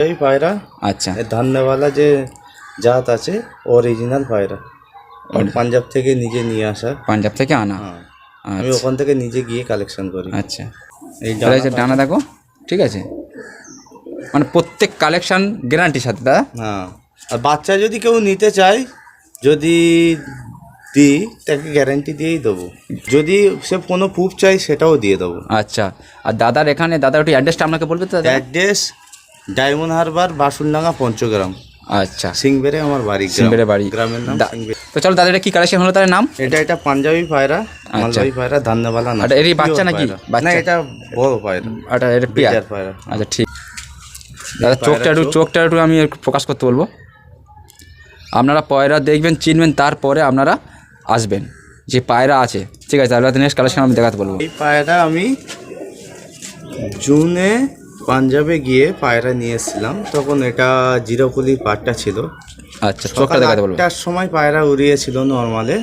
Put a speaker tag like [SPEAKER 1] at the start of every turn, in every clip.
[SPEAKER 1] এই পায়রা
[SPEAKER 2] আচ্ছা।
[SPEAKER 1] এই ধান্যওয়ালা যে জাত আছে অরিজিনাল পায়রা। পাঞ্জাব থেকে নিজে নিয়ে আসা।
[SPEAKER 2] পাঞ্জাব থেকে আনা?
[SPEAKER 1] হ্যাঁ। আমি
[SPEAKER 2] আচ্ছা
[SPEAKER 1] ওখান থেকে নিজে গিয়ে কালেকশন করি।
[SPEAKER 2] আচ্ছা।
[SPEAKER 1] এই ডানা-
[SPEAKER 2] দেখো ঠিক আছে? মানে প্রত্যেক কালেকশন গ্যারান্টির সাথে দাদা
[SPEAKER 1] হ্যাঁ। আর বাচ্চা যদি কেউ নিতে চায় যদি দিই তাকে গ্যারান্টি দিয়েই দেবো। যদি সে কোনো প্রুফ চাই সেটাও দিয়ে দেবো।
[SPEAKER 2] আচ্ছা। আর দাদার এখানে দাদার একটু অ্যাড্রেসটা আপনাকে বলবে তো দাদা?
[SPEAKER 1] Address Diamond Harbour Basuldanga Panchagram.
[SPEAKER 2] আচ্ছা।
[SPEAKER 1] সিংবেরে আমার বাড়ি।
[SPEAKER 2] সিংবেরে বাড়ি।
[SPEAKER 1] গ্রামের নাম
[SPEAKER 2] তো চলো দাদা এটা কি কালেকশন হলো তার নাম?
[SPEAKER 1] এটা এটা পাঞ্জাবি পায়রা মালবাহী পায়রা ধান্যবালা না।
[SPEAKER 2] আচ্ছা, এরই বাচ্চা নাকি? বাচ্চা?
[SPEAKER 1] না এটা বড় পায়রা।
[SPEAKER 2] আটা এটা পেয়ার।
[SPEAKER 1] বিটার পায়রা।
[SPEAKER 2] আচ্ছা ঠিক। দাদা চোখটা একটু
[SPEAKER 1] চোখ।
[SPEAKER 2] চোখটা একটু আমি ফোকাস করতে বলব। আপনারা পয়রা দেখবেন চিনবেন তারপরে আপনারা আসবেন। যে পায়রা আছে। ঠিক আছে তাহলে নেক্সট কালেকশন আমি দেখাতে বলব।
[SPEAKER 1] এই পায়রা আমি জুনে পাঞ্জাবে গিয়ে পায়রা নিয়ে এসেছিলাম। তখন এটা জিরোকুলি পাটটা ছিল।
[SPEAKER 2] আচ্ছা
[SPEAKER 1] সকাল আটটার সময় পায়রা উড়িয়েছিল নর্মালে।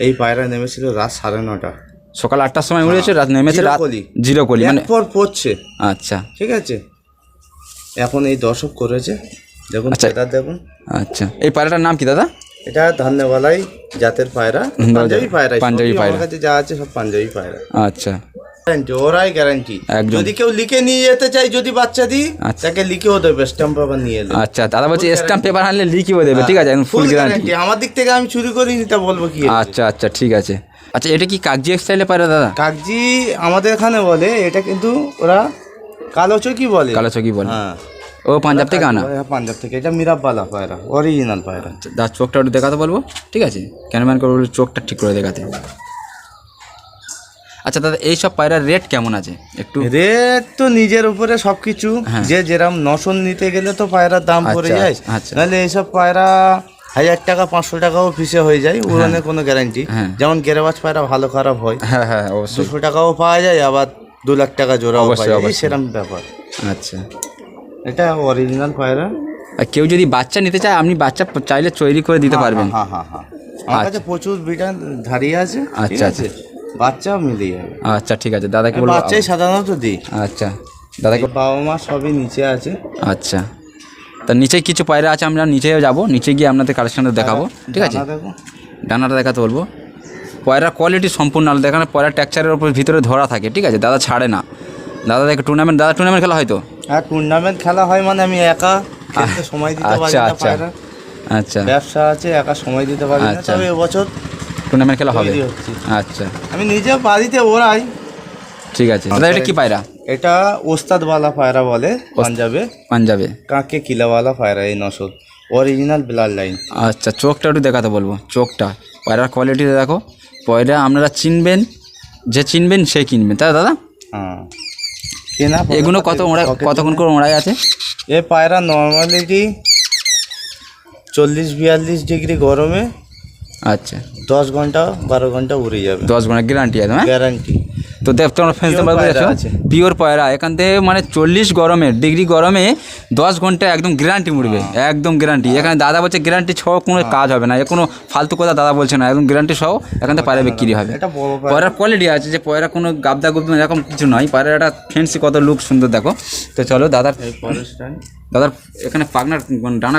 [SPEAKER 1] এই পায়রা নেমেছিল রাত সাড়ে নটা।
[SPEAKER 2] সকাল আটটার সময় উড়েছে রাত নেমেছে রাত
[SPEAKER 1] জিরোকলি।
[SPEAKER 2] জিরো কলি মানে
[SPEAKER 1] পর পড়ছে।
[SPEAKER 2] আচ্ছা।
[SPEAKER 1] ঠিক আছে? এখন এই দর্শক করেছে। দেখুন
[SPEAKER 2] আচ্ছা।
[SPEAKER 1] সেটা দেখুন।
[SPEAKER 2] আচ্ছা। এই পায়রাটার নাম কি দাদা?
[SPEAKER 1] এটা ধান্যবালাই জাতের পায়রা। পাঞ্জাবি পায়রা
[SPEAKER 2] পাঞ্জাবি পায়রা।
[SPEAKER 1] যা আছে সব পাঞ্জাবি পায়রা।
[SPEAKER 2] আচ্ছা।
[SPEAKER 1] গ্যারান্টি ওরাই গ্যারান্টি। যদি কেউ লিখে নিয়ে যেতে চাই যদি বাচ্চা দিই
[SPEAKER 2] আচ্ছা।
[SPEAKER 1] তাকে লিখেও দেবে স্ট্যাম্প পেপার নিয়ে এলে।
[SPEAKER 2] আচ্ছা দাদা বলছে স্ট্যাম্প পেপার আনলে লিখিও দেবে ঠিক আছে ফুল গ্যারান্টি
[SPEAKER 1] আমার দিক থেকে আমি চুরি করি নিতে বলব কি
[SPEAKER 2] আচ্ছা আচ্ছা ঠিক আছে। আচ্ছা এটা কি কাগজি স্টাইলে পায়রা দাদা?
[SPEAKER 1] কাগজি আমাদের এখানে বলে এটা কিন্তু ওরা কালো চকি বলে।
[SPEAKER 2] কালো চকি বলে।
[SPEAKER 1] হ্যাঁ।
[SPEAKER 2] ও পাঞ্জাব থেকে আনা?
[SPEAKER 1] পাঞ্জাব থেকে এটা মিরাবালা পায়রা অরিজিনাল পায়রা।
[SPEAKER 2] দাদা চোখটা একটু দেখাতে বলব ঠিক আছে? ক্যামেরাম্যান করে চোখটা ঠিক করে দেখাতে। আচ্ছা দাদা এই সব পায়রার রেট কেমন আছে? একটু
[SPEAKER 1] রেট তো নিজের উপরে সবকিছু।
[SPEAKER 2] হ্যাঁ।
[SPEAKER 1] যে যেরাম নশন নিতে গেলে তো পায়রার দাম পড়ে
[SPEAKER 2] আচ্ছা,
[SPEAKER 1] যায়।
[SPEAKER 2] আচ্ছা।
[SPEAKER 1] নাহলে এইসব পায়রা হাজার টাকা পাঁচশো টাকাও পিসে হয়ে যায় উড়ানের কোনো গ্যারান্টি
[SPEAKER 2] হ্যাঁ।
[SPEAKER 1] যেমন গেরেবাজ পায়রা ভালো খারাপ হয়।
[SPEAKER 2] হ্যাঁ হ্যাঁ
[SPEAKER 1] দুশো টাকাও পাওয়া যায় আবার দু লাখ টাকা জোড়াও
[SPEAKER 2] অবশ্যই।
[SPEAKER 1] সেরম ব্যাপার।
[SPEAKER 2] আচ্ছা।
[SPEAKER 1] এটা অরিজিনাল পায়রা।
[SPEAKER 2] আর কেউ যদি বাচ্চা নিতে চায় আপনি বাচ্চা চাইলে তৈরি করে দিতে পারবেন।
[SPEAKER 1] হ্যাঁ হ্যাঁ হ্যাঁ আমার কাছে প্রচুর বিটান ধারিয়ে আছে
[SPEAKER 2] আচ্ছা
[SPEAKER 1] আচ্ছা, বাচ্চাও মিলে যাবে
[SPEAKER 2] আচ্ছা ঠিক আছে। দাদাকে বলব
[SPEAKER 1] বাচ্চাই সাধারণত দিই।
[SPEAKER 2] আচ্ছা। দাদাকে
[SPEAKER 1] বাবা মা সবই নিচে আছে।
[SPEAKER 2] আচ্ছা। তা নিচে কিছু পায়রা আছে আমরা নিচেও যাব। নিচে গিয়ে আপনাদের কালেকশনটা দেখাবো। ঠিক আছে? ডানাটা দেখাতে বলব। পয়রার কোয়ালিটি সম্পূর্ণ আলাদা। এখানে পয়রার টেক্সচারের উপর ভিতরে ধরা থাকে ঠিক আছে? দাদা ছাড়ে না। দাদা দেখে টুর্নামেন্ট দাদা টুর্নামেন্ট খেলা হয়তো
[SPEAKER 1] হ্যাঁ টুর্নামেন্ট খেলা হয় মানে আমি একা সময় দিতে পারি
[SPEAKER 2] আচ্ছা আচ্ছা। আচ্ছা।
[SPEAKER 1] ব্যবসা আছে একা সময় দিতে পারি না।
[SPEAKER 2] আচ্ছা।
[SPEAKER 1] তবে এবছর
[SPEAKER 2] টুর্নামেন্ট খেলা হবে। আচ্ছা।
[SPEAKER 1] আমি নিজে বাড়িতে ওরাই।
[SPEAKER 2] ঠিক আছে। দাদা এটা কি পায়রা?
[SPEAKER 1] এটা ওস্তাদওয়ালা পায়রা বলে পাঞ্জাবে।
[SPEAKER 2] পাঞ্জাবে।
[SPEAKER 1] কাকে কিলাওয়ালা পায়রা এই নসল। অরিজিনাল ব্লাড লাইন
[SPEAKER 2] আচ্ছা চোখটা একটু দেখাতে বলব চোখটা। পায়রার কোয়ালিটিটা দেখো। পয়রা আপনারা চিনবেন যে চিনবেন সে কিনবেন তাই দাদা?
[SPEAKER 1] হ্যাঁ। কেনা
[SPEAKER 2] এগুলো কত ওড়াই কতক্ষণ করে ওড়াই আছে?
[SPEAKER 1] এ পায়রা নর্মালিটি চল্লিশ বিয়াল্লিশ ডিগ্রি গরমে
[SPEAKER 2] আচ্ছা।
[SPEAKER 1] দশ ঘণ্টা বারো ঘণ্টা উড়ে যাবে।
[SPEAKER 2] দশ ঘণ্টা গ্যারান্টি আছে হ্যাঁ
[SPEAKER 1] গ্যারান্টি
[SPEAKER 2] তো দেখ তোমরা ফেলতে পারবে। পিওর পয়রা এখান থেকে মানে চল্লিশ গরমে ডিগ্রি গরমে দশ ঘণ্টা একদম গ্যারান্টি মুড়বে একদম গ্যারান্টি এখানে দাদা বলছে গ্যারান্টি সহ কোনো কাজ হবে না। এ কোনো ফালতু কথা দাদা বলছে না। একদম গ্যারান্টি সহ এখান থেকে পায়রা বিক্রি হবে। পয়রার কোয়ালিটি আছে যে পয়রা কোনো গাবদা গুবদা এরকম কিছু নয়। পয়রার একটা ফেন্সি কত লুক সুন্দর দেখো। তো চলো দাদার দাদার এখানে পাগনার ডানা